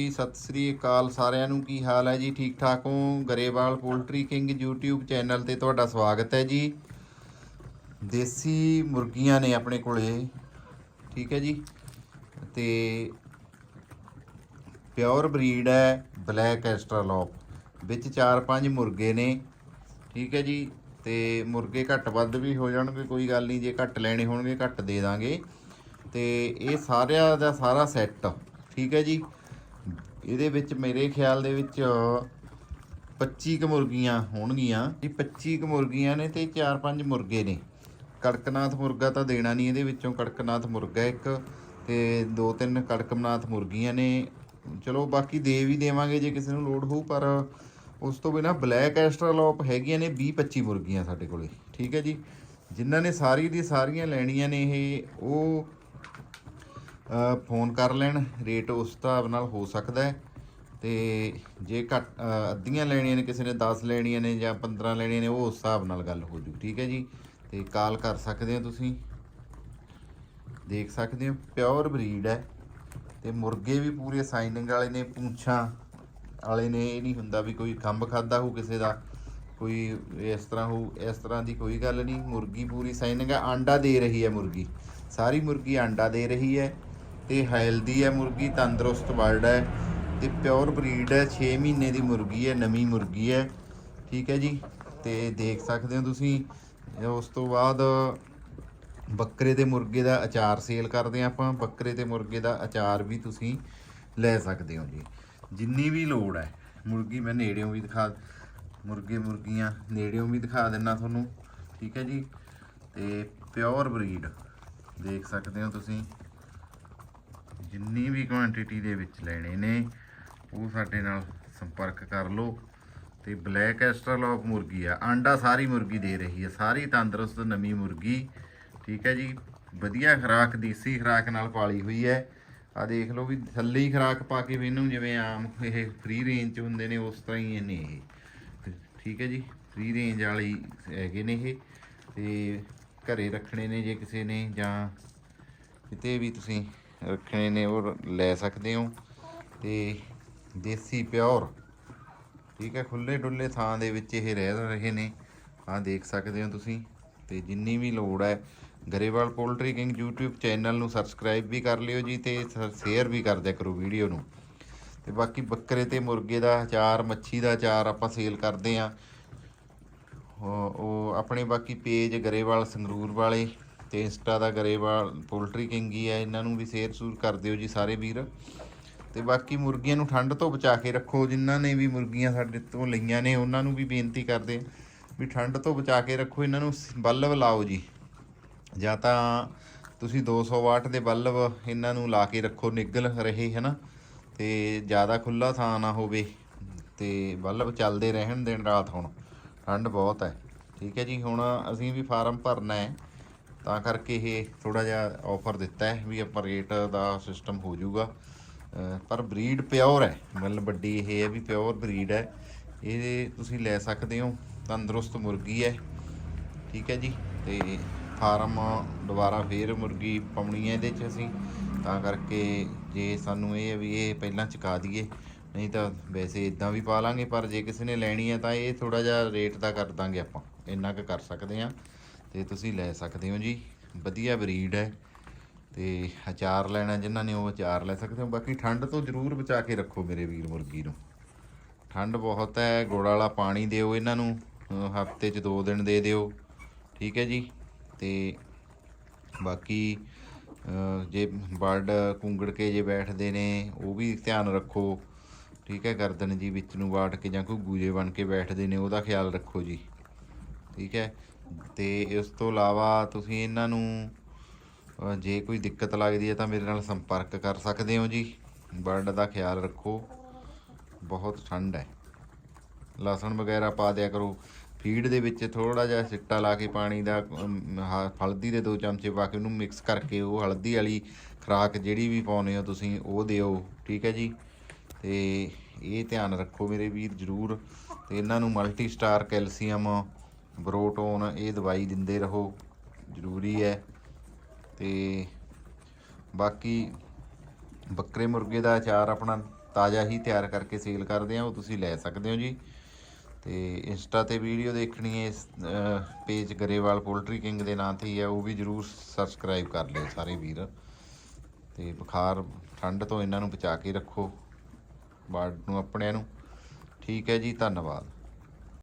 ਜੀ, ਸਤਿ ਸ੍ਰੀ ਅਕਾਲ ਸਾਰਿਆਂ ਨੂੰ। ਕੀ ਹਾਲ ਹੈ ਜੀ? ਠੀਕ ਠਾਕ ਹੋ? Grewal poultry king YouTube channel ਤੇ ਤੁਹਾਡਾ ਸਵਾਗਤ ਹੈ ਜੀ। ਦੇਸੀ ਮੁਰਗੀਆਂ ਨੇ ਆਪਣੇ ਕੋਲੇ, ਠੀਕ ਹੈ ਜੀ? ਤੇ ਪਿਓਰ ਬਰੀਡ ਹੈ ਬਲੈਕ ਐਸਟਰਾਲੋਪ, ਵਿੱਚ 4-5 ਮੁਰਗੇ ਨੇ, ਠੀਕ ਹੈ ਜੀ? ਤੇ ਮੁਰਗੇ ਘੱਟ ਵੱਧ ਵੀ ਹੋ ਜਾਣਗੇ, ਕੋਈ ਗੱਲ ਨਹੀਂ, ਜੇ ਘੱਟ ਲੈਣੇ ਹੋਣਗੇ, ਘੱਟ ਦੇ ਦਾਂਗੇ। ਤੇ ਇਹ ਸਾਰਿਆਂ ਦਾ ਸਾਰਾ ਸੈੱਟ, ਠੀਕ ਹੈ ਜੀ? ਇਹਦੇ ਵਿੱਚ ਮੇਰੇ ਖਿਆਲ ਦੇ ਵਿੱਚ 25 ਕ ਮੁਰਗੀਆਂ ਹੋਣਗੀਆਂ। ਜੀ 25 ਕ ਮੁਰਗੀਆਂ ਨੇ ਤੇ 4-5 ਮੁਰਗੇ ਨੇ। ਕੜਕਨਾਥ ਮੁਰਗਾ ਤਾਂ ਦੇਣਾ ਨਹੀਂ ਇਹਦੇ ਵਿੱਚੋਂ। ਕੜਕਨਾਥ ਮੁਰਗਾ ਇੱਕ ਤੇ ਦੋ ਤਿੰਨ ਕੜਕਨਾਥ ਮੁਰਗੀਆਂ ਨੇ। ਚਲੋ ਬਾਕੀ ਦੇ ਵੀ ਦੇਵਾਂਗੇ ਜੇ ਕਿਸੇ ਨੂੰ ਲੋੜ ਹੋਊ, ਪਰ ਉਸ ਤੋਂ ਬਿਨਾ ਬਲੈਕ ਐਸਟਰਾਲੋਪ ਹੈਗੀਆਂ ਨੇ 20 25 ਮੁਰਗੀਆਂ ਸਾਡੇ ਕੋਲੇ। ਠੀਕ ਹੈ ਜੀ। ਜਿਨ੍ਹਾਂ ਨੇ ਸਾਰੀ ਦੀ ਸਾਰੀਆਂ ਲੈਣੀਆਂ ਨੇ ਇਹ, ਉਹ ਫੋਨ ਕਰ ਲੈਣ, ਰੇਟ ਉਸ ਹਿਸਾਬ ਨਾਲ ਹੋ ਸਕਦਾ ਹੈ। ਤੇ ਜੇ ਘੱਟ ਅੱਧੀਆਂ ਲੈਣੀਆਂ ਨੇ, ਕਿਸੇ ਨੇ 10 ਲੈਣੀਆਂ ਨੇ ਜਾਂ 15 ਲੈਣੀਆਂ ਨੇ, ਉਹ ਉਸ ਹਿਸਾਬ ਨਾਲ ਗੱਲ ਹੋ ਜੂ, ਠੀਕ ਹੈ ਜੀ? ਤੇ ਕਾਲ ਕਰ ਸਕਦੇ ਹੋ ਤੁਸੀਂ। ਦੇਖ ਸਕਦੇ ਹੋ, ਪਿਓਰ ਬਰੀਡ ਹੈ। ਤੇ ਮੁਰਗੇ ਵੀ ਪੂਰੇ ਸਾਈਨਿੰਗ ਵਾਲੇ ਨੇ, ਪੂੰਛਾਂ ਵਾਲੇ ਨੇ, ਇਹ ਨਹੀਂ ਹੁੰਦਾ ਵੀ ਕੋਈ ਖੰਭ ਖਾਦਾ ਹੋ ਕਿਸੇ ਦਾ, ਕੋਈ ਇਸ ਤਰ੍ਹਾਂ ਹੋ ਇਸ ਤਰ੍ਹਾਂ ਦੀ ਕੋਈ ਗੱਲ ਨਹੀਂ। ਮੁਰਗੀ ਪੂਰੀ ਸਾਈਨਿੰਗ ਹੈ, ਆਂਡਾ ਦੇ ਰਹੀ ਹੈ ਮੁਰਗੀ। ਸਾਰੀ ਮੁਰਗੀ ਆਂਡਾ ਦੇ ਰਹੀ ਹੈ। ਤੇ ਹੈਲਦੀ ਹੈ, ਮੁਰਗੀ ਤੰਦਰੁਸਤ ਵਰਡ ਹੈ ਤੇ ਪਿਓਰ ਬਰੀਡ ਹੈ 6 ਮਹੀਨੇ ਦੀ ਮੁਰਗੀ ਹੈ, ਨਵੀਂ ਮੁਰਗੀ ਹੈ, ਠੀਕ ਹੈ ਜੀ। ਤੇ ਦੇਖ ਸਕਦੇ ਹੋ ਤੁਸੀਂ, ਉਸ ਤੋਂ ਬਾਅਦ ਬੱਕਰੇ ਦੇ ਮੁਰਗੇ ਦਾ ਅਚਾਰ ਸੇਲ ਕਰਦੇ ਹਾਂ ਆਪਾਂ, ਬੱਕਰੇ ਦੇ ਮੁਰਗੇ ਦਾ ਅਚਾਰ ਵੀ ਤੁਸੀਂ ਲੈ ਸਕਦੇ ਹੋ ਜੀ। ਜਿੰਨੀ ਵੀ ਲੋੜ ਹੈ, ਮੁਰਗੀ ਮੈਂ ਨੇੜਿਓਂ ਵੀ ਦਿਖਾ, ਮੁਰਗੇ ਮੁਰਗੀਆਂ ਨੇੜਿਓਂ ਵੀ ਦਿਖਾ ਦਿੰਨਾ ਤੁਹਾਨੂੰ, ਠੀਕ ਹੈ ਜੀ। ਤੇ ਪਿਓਰ ਬਰੀਡ ਦੇਖ ਸਕਦੇ ਹੋ ਤੁਸੀਂ। ਜਿੰਨੀ ਵੀ ਕੁਆਂਟੀਟੀ ਦੇ ਵਿੱਚ ਲੈਣੇ ਨੇ, ਉਹ ਸਾਡੇ ਨਾਲ ਸੰਪਰਕ ਕਰ ਲਓ। ਤੇ ਬਲੈਕ ਐਸਟਰਾਲੋਪ ਮੁਰਗੀ ਆ। ਆਂਡਾ ਸਾਰੀ ਮੁਰਗੀ ਦੇ ਰਹੀ ਹੈ ਸਾਰੀ ਤੰਦਰੁਸਤ ਨਵੀਂ ਮੁਰਗੀ। ਠੀਕ ਹੈ ਜੀ? ਵਧੀਆ ਖੁਰਾਕ, ਦੇਸੀ ਖੁਰਾਕ ਨਾਲ ਪਾਲੀ ਹੋਈ ਹੈ। ਆ ਦੇਖ ਲਓ ਵੀ ਥੱਲੇ ਹੀ ਖੁਰਾਕ ਪਾ ਕੇ ਵੀ ਇਹਨੂੰ ਜਿਵੇਂ ਆਮ ਇਹ ਫ੍ਰੀ ਰੇਂਜ ਚ ਹੁੰਦੇ ਨੇ, ਉਸ ਤਰ੍ਹਾਂ ਹੀ ਨੇ ਇਹ। ਠੀਕ ਹੈ ਜੀ? ਫ੍ਰੀ ਰੇਂਜ ਵਾਲੀ ਹੈਗੇ ਨੇ ਇਹ। ਤੇ ਘਰੇ ਰੱਖਣੇ ਨੇ ਜੇ ਕਿਸੇ ਨੇ ਜਾਂ ਕਿਤੇ ਵੀ ਤੁਸੀਂ ਰੱਖਣੇ ਨੇ ਉਹ ਲੈ ਸਕਦੇ ਹੋ। ਤੇ ਦੇਸੀ ਪਿਓਰ, ਠੀਕ ਹੈ ਖੁੱਲੇ ਡੁੱਲੇ ਥਾਂ ਦੇ ਵਿੱਚ ਇਹ ਰਹਿ ਰਹੇ ਨੇ। ਆਹ ਦੇਖ ਸਕਦੇ ਹੋ ਤੁਸੀਂ। ਤੇ ਜਿੰਨੀ ਵੀ ਲੋੜ ਹੈ, Grewal poultry king YouTube channel ਨੂੰ ਸਬਸਕ੍ਰਾਈਬ ਵੀ ਕਰ ਲਿਓ ਜੀ ਤੇ ਸ਼ੇਅਰ ਵੀ ਕਰ ਦਿਆ ਕਰੋ ਵੀਡੀਓ ਨੂੰ। ਤੇ ਬਾਕੀ ਬੱਕਰੇ ਤੇ ਮੁਰਗੇ ਦਾ ਅਚਾਰ, ਮੱਛੀ ਦਾ ਅਚਾਰ ਆਪਾਂ ਸੇਲ ਕਰਦੇ ਆਂ ਉਹ ਆਪਣੇ ਬਾਕੀ ਪੇਜ ਗਰੇਵਾਲ ਸੰਗਰੂਰ ਵਾਲੇ ਤੇ ਇੰਸਟਾ ਦਾ ਗਰੇਵਾਲ, ਪੋਲਟਰੀ ਕਿੰਗ ਹੀ ਹੈ ਇਹਨਾਂ ਨੂੰ ਵੀ ਸ਼ੇਅਰ ਸੂਰ ਕਰ ਦਿਓ ਜੀ ਸਾਰੇ ਵੀਰ। ਤੇ ਬਾਕੀ ਮੁਰਗੀਆਂ ਨੂੰ ਠੰਡ ਤੋਂ ਬਚਾ ਕੇ ਰੱਖੋ, ਜਿਨ੍ਹਾਂ ਨੇ ਵੀ ਮੁਰਗੀਆਂ ਸਾਡੇ ਤੋਂ ਲਈਆਂ ਨੇ, ਉਹਨਾਂ ਨੂੰ ਵੀ ਬੇਨਤੀ ਕਰਦੇ ਹਾਂ ਵੀ ਠੰਡ ਤੋਂ ਬਚਾ ਕੇ ਰੱਖੋ, ਇਹਨਾਂ ਨੂੰ ਬਲਬ ਲਾਓ ਜੀ। ਜਾਂ ਤਾਂ ਤੁਸੀਂ 200 ਵਾਟ ਦੇ ਬਲਬ ਇਹਨਾਂ ਨੂੰ ਲਾ ਕੇ ਰੱਖੋ ਨਿਗਲ ਰਹੇ, ਹਨਾ। ਤੇ ਜ਼ਿਆਦਾ ਖੁੱਲਾ ਥਾਂ ਨਾ ਹੋਵੇ, ਤੇ ਬਲਬ ਚੱਲਦੇ ਰਹਿਣ ਦਿਨ ਰਾਤ ਹੁਣ। ਠੰਡ ਬਹੁਤ ਹੈ। ਠੀਕ ਹੈ ਜੀ, ਹੁਣ ਅਸੀਂ ਵੀ ਫਾਰਮ ਭਰਨਾ ਹੈ। ਤਾਂ ਕਰਕੇ ਇਹ ਥੋੜਾ ਜਿਹਾ ਆਫਰ ਦਿੱਤਾ ਹੈ ਵੀ ਆਪਾਂ ਰੇਟ ਦਾ ਸਿਸਟਮ ਹੋ ਜਾਊਗਾ। ਪਰ ਬਰੀਡ ਪਿਓਰ ਹੈ। ਮਤਲਬ ਵੱਡੀ ਇਹ ਹੈ ਵੀ ਪਿਓਰ ਬਰੀਡ ਹੈ। ਇਹ ਤੁਸੀਂ ਲੈ ਸਕਦੇ ਹੋ। ਤੰਦਰੁਸਤ ਮੁਰਗੀ ਹੈ। ਠੀਕ ਹੈ ਜੀ। ਤੇ ਫਾਰਮ ਦੁਬਾਰਾ ਫੇਰ ਮੁਰਗੀ ਪਾਉਣੀ ਹੈ ਇਹਦੇ 'ਚ ਅਸੀਂ। ਤਾਂ ਕਰਕੇ ਜੇ ਸਾਨੂੰ ਇਹ ਹੈ ਵੀ ਇਹ ਪਹਿਲਾਂ ਚੁਕਾ ਦਈਏ, ਨਹੀਂ ਤਾਂ ਵੈਸੇ ਇਦਾਂ ਵੀ ਪਾ ਲਾਂਗੇ, ਪਰ ਜੇ ਕਿਸੇ ਨੇ ਲੈਣੀ ਹੈ ਤਾਂ ਇਹ ਥੋੜਾ ਜਿਹਾ ਰੇਟ ਦਾ ਕਰ ਦਾਂਗੇ ਆਪਾਂ। ਇੰਨਾ ਕੁ ਕਰ ਸਕਦੇ ਹਾਂ। ਤੇ ਤੁਸੀਂ ਲੈ ਸਕਦੇ ਹੋ ਜੀ। ਵਧੀਆ ਬਰੀਡ ਹੈ ਤੇ ਅਚਾਰ ਲੈਣਾ ਜਿਨ੍ਹਾਂ ਨੇ ਉਹ ਅਚਾਰ ਲੈ ਸਕਦੇ ਹੋ। ਬਾਕੀ ਠੰਡ ਤੋਂ ਜ਼ਰੂਰ ਬਚਾ ਕੇ ਰੱਖੋ ਮੇਰੇ ਵੀਰ ਮੁਰਗੀ ਨੂੰ। ਠੰਡ ਬਹੁਤ ਹੈ, ਗੁੜ ਵਾਲਾ ਪਾਣੀ ਦਿਓ ਇਹਨਾਂ ਨੂੰ ਹਫ਼ਤੇ 'ਚ ਦੋ ਦਿਨ ਦੇ ਦਿਓ, ਠੀਕ ਹੈ ਜੀ। ਤੇ ਬਾਕੀ ਜੇ ਬਰਡ ਕੁੰਗੜ ਕੇ ਜੇ ਬੈਠਦੇ ਨੇ, ਉਹ ਵੀ ਧਿਆਨ ਰੱਖੋ, ਠੀਕ ਹੈ। ਗਰਦਨ ਜੀ ਵਿੱਚ ਨੂੰ ਵਾਟ ਕੇ ਜਾਂ ਘੁੱਗੂ ਜੇ ਬਣ ਕੇ ਬੈਠਦੇ ਨੇ, ਉਹਦਾ ਖਿਆਲ ਰੱਖੋ ਜੀ, ਠੀਕ ਹੈ। ਤੇ ਇਸ ਤੋਂ ਇਲਾਵਾ ਤੁਸੀਂ ਇਹਨਾਂ ਨੂੰ ਜੇ ਕੋਈ ਦਿੱਕਤ ਲੱਗਦੀ ਹੈ ਤਾਂ ਮੇਰੇ ਨਾਲ ਸੰਪਰਕ ਕਰ ਸਕਦੇ ਹੋ ਜੀ। ਬਰਡ ਦਾ ਖਿਆਲ ਰੱਖੋ। ਬਹੁਤ ਠੰਡ ਹੈ। ਲਸਣ ਵਗੈਰਾ ਪਾ ਦਿਆ ਕਰੋ। ਫੀਡ ਦੇ ਵਿੱਚ ਥੋੜਾ ਜਿਹਾ ਸਿੱਟਾ ਲਾ ਕੇ ਪਾਣੀ ਦਾ ਹਲਦੀ ਦੇ ਦੋ ਚਮਚੇ ਪਾ ਕੇ ਉਹਨੂੰ ਮਿਕਸ ਕਰਕੇ ਉਹ ਹਲਦੀ ਵਾਲੀ ਖੁਰਾਕ ਜਿਹੜੀ ਵੀ ਪਾਉਨੇ ਹੋ ਤੁਸੀਂ ਉਹ ਦਿਓ। ਠੀਕ ਹੈ ਜੀ? ਤੇ ਇਹ ਧਿਆਨ ਰੱਖੋ ਮੇਰੇ ਵੀਰ, ਜਰੂਰ। ਤੇ ਇਹਨਾਂ ਨੂੰ ਮਲਟੀ ਸਟਾਰ ਕੈਲਸ਼ੀਅਮ ਬਰੋਟੋਨ ਇਹ ਦਵਾਈ ਦਿੰਦੇ ਰਹੋ, ਜ਼ਰੂਰੀ ਹੈ। ਤੇ ਬਾਕੀ ਬੱਕਰੇ ਮੁਰਗੇ ਦਾ ਅਚਾਰ ਆਪਣਾ ਤਾਜ਼ਾ ਹੀ ਤਿਆਰ ਕਰਕੇ ਸੇਲ ਕਰਦੇ ਆ, ਉਹ ਤੁਸੀਂ ਲੈ ਸਕਦੇ ਹੋ ਜੀ। ਤੇ ਇੰਸਟਾ ਤੇ ਵੀਡੀਓ ਦੇਖਣੀ ਹੈ, ਇਸ ਪੇਜ ਗਰੇਵਾਲ ਪੋਲਟਰੀ ਕਿੰਗ ਦੇ ਨਾਂ ਤੇ ਹੀ ਹੈ, ਉਹ ਵੀ ਜਰੂਰ ਸਬਸਕ੍ਰਾਈਬ ਕਰ ਲਿਓ ਸਾਰੇ ਵੀਰ। ਤੇ ਬੁਖਾਰ ਠੰਡ ਤੋਂ ਇਹਨਾਂ ਨੂੰ ਬਚਾ ਕੇ ਰੱਖੋ ਬਾੜ ਨੂੰ, ਆਪਣਿਆਂ ਨੂੰ। ਠੀਕ ਹੈ ਜੀ, ਧੰਨਵਾਦ।